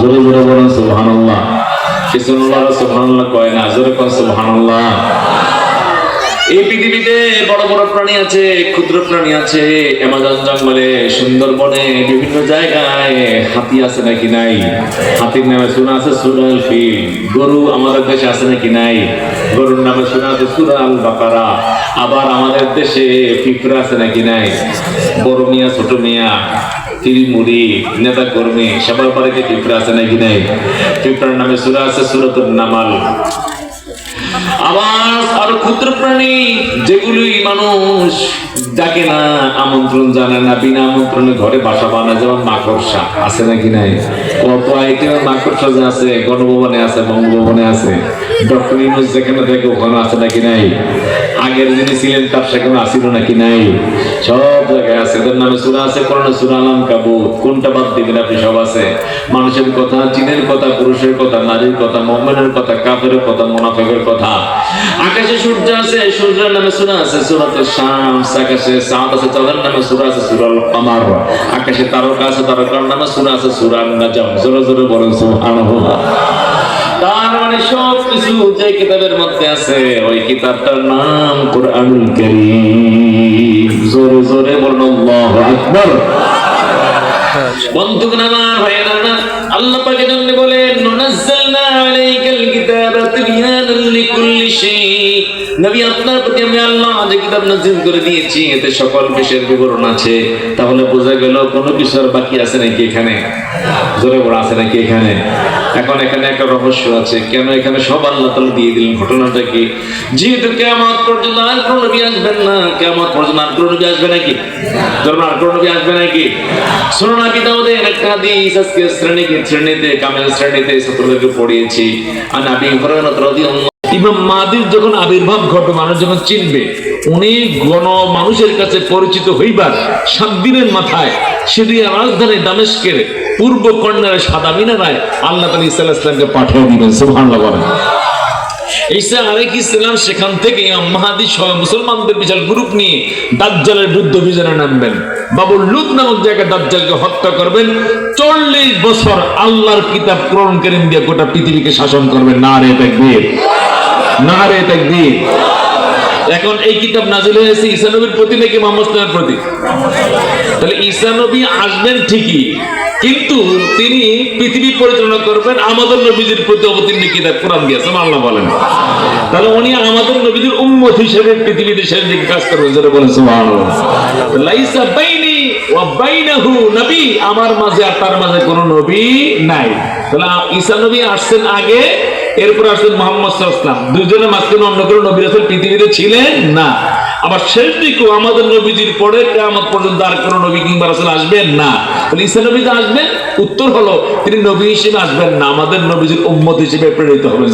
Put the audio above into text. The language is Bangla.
জোরে জোরে বলেন সুবহানাল্লাহ। কিছু সুবহানাল্লাহ কয় না? জোরে কয় সুবহানাল্লাহ। পৃথিবীতে বড় বড় প্রাণী আছে, ক্ষুদ্র প্রাণী আছে, অ্যামাজন জঙ্গলে, সুন্দরবনে, বিভিন্ন জায়গায় হাতি আছে নাকি নাই? হাতির নামে শোনা আছে সুরাল ফিল। গরু আমাদের দেশে আছে নাকি নাই? গরুর নামে শোনা আছে সুরাল বাকারা। আবার আমাদের দেশে পিঁপড়া আছে নাকি নাই? বড় মিয়া, ছোট মিয়া তিরিমুড়ি নেতা কর্মী, সবার বাড়িতে পিঁপড়া আছে নাকি নাই? পিঁপড়ার নামে সুরা আছে সুরতুল নামাল। আবার আর ক্ষুদ্র প্রাণী যেগুলি মানুষ ডাকে না আমন্ত্রণ জানে না, বিনা আমন্ত্রণে ঘরে বাসা বানায়, যেমন মাকড়সা। আছে নাকি নাই? কত আইটেমের মাকড়সা যে আছে, গণভবনে আছে, বঙ্গভবনে আছে। ডক্টর ইউনুস যেখানে দেখে ওখানে আছে নাকি নাই? আগের যিনি ছিলেন, তার সেখানে আসিল নাকি নাই? সব জায়গায় আছে। এদের নামে সুরা আছে, কোরআনে সুরা আলাম কাবু কোনটা বাদ দিবেন আপনি? সব আছে। মানুষের কথা, জিনের কথা, পুরুষের কথা, নারীর কথা মোহামেনের কথা, কাফের কথা, মোনাফেকের কথা। আকাশে সূর্য আছে, সূর্যের নামে সুরা আছে, সুরাতে শামস, আকাশে চাঁদ আছে চাঁদের নামে সুরা আছে সুরাল কামার। আকাশে তারকা আছে, তারকার নামে সুরা আছে সুরাল নাজাম। জোরে জোরে বলেন তার মানে সব কিছু যে কিতাবের মধ্যে আছে, ওই কিতাবটার নাম জোরে জোরে বলুন, আল্লাহু আকবার। বন্ধুগণ আমার ভাইয়েরা, আল্লাহ পাক এজন্য বলেন, নুনাজ্জালনা আলাইকাল নবী, আপনার প্রতি আমি আল্লাহ যে কিতাব নাযিল করে দিয়েছি, এতে সকল বিষয়ের বিবরণ আছে। তাহলে বোঝা গেল কোনো আর বাকি আছে নাকি এখানে? জোরে বড় আছে নাকি এখানে? এখন এখানে একটা রহস্য আছে। কেন এখানে সব আল্লাহ তাআলা দিয়ে দিলেন? ঘটনাটা কি? যেহেতু কিয়ামত পর্যন্ত আর কোনো নবী আসবেন না। কিয়ামত পর্যন্ত আর কোনো নবী আসবে নাকি? ধরুন আর কোনো নবী আসবে নাকি? শুনুন আমি তাদের একটা হাদিস আজকে শ্রেণীকে, শ্রেণীতে, কামেল শ্রেণীতে ছাত্রদেরকে পড়িয়েছি। আর নাবি হরানা ইমাম মাদির যখন আবির্ভাব ঘটবে, মানুষ যখন চিনবে, উনি গণ মানুষের কাছে পরিচিত হইবার সাত দিনের মাথায় সিরিয়া রাজধানী দামেস্কের পূর্ব কর্নারে সাদা মিনারায় আল্লাহ তালী ইসা ইসলামকে পাঠিয়ে দিবেন, সুবহানাল্লাহ বলেন। ঈসা আলাইহ ইসলাম সেখান থেকে ইমাম মাহাদি সহ মুসলমানদের বিশাল গ্রুপ নিয়ে দাজ্জালের বিরুদ্ধ অভিযানে নামবেন। বাবুল লুত নামক জায়গায় দাজ্জালকে হত্যা করবেন। চল্লিশ বছর আল্লাহর কিতাব কোরআন করিম দিয়ে গোটা পৃথিবীকে শাসন করবেন। না রে তাকবীর। না রে তাকবীর। এখন এই কিতাব নাজিল হয়েছে ঈসা নবীর প্রতি নাকি মোহাম্মদ সাল্লামের প্রতি? তাহলে ঈসা নবী আসবেন ঠিকই, কিন্তু তিনি পৃথিবী পরিচালনা করবেন আমাদের নবীজির প্রতি অবতীর্ণ কিতাব কোরআন দিয়েছেন আল্লাহ বলেন। তাহলে উনি আমাদের নবীজির উম্মত হিসেবে পৃথিবীতে শেষ দিকে কাজ করবেন। যেটা সুবহানাল্লাহ। লাইসা বাইনাহু নবী, আমার মাঝে আর তার মাঝে নবী নাই। তাহলে ঈসা নবী আসছেন আগে, এরপর আসছেন মোহাম্মদ দুইজনের মাঝখানে অন্য কোনো নবী পৃথিবীতে ছিলেন না। আবার শেষ আমাদের নবীজির পরে কেয়ামত পর্যন্ত আর কোনো নবী কিংবা আসবেন না। তাহলে ঈসা নবী আসবেন, উত্তর হলো তিনি নবী হিসেবে আসবেন না। আমাদের নবীজির উম্মত হিসেবে প্রেরিত হবেন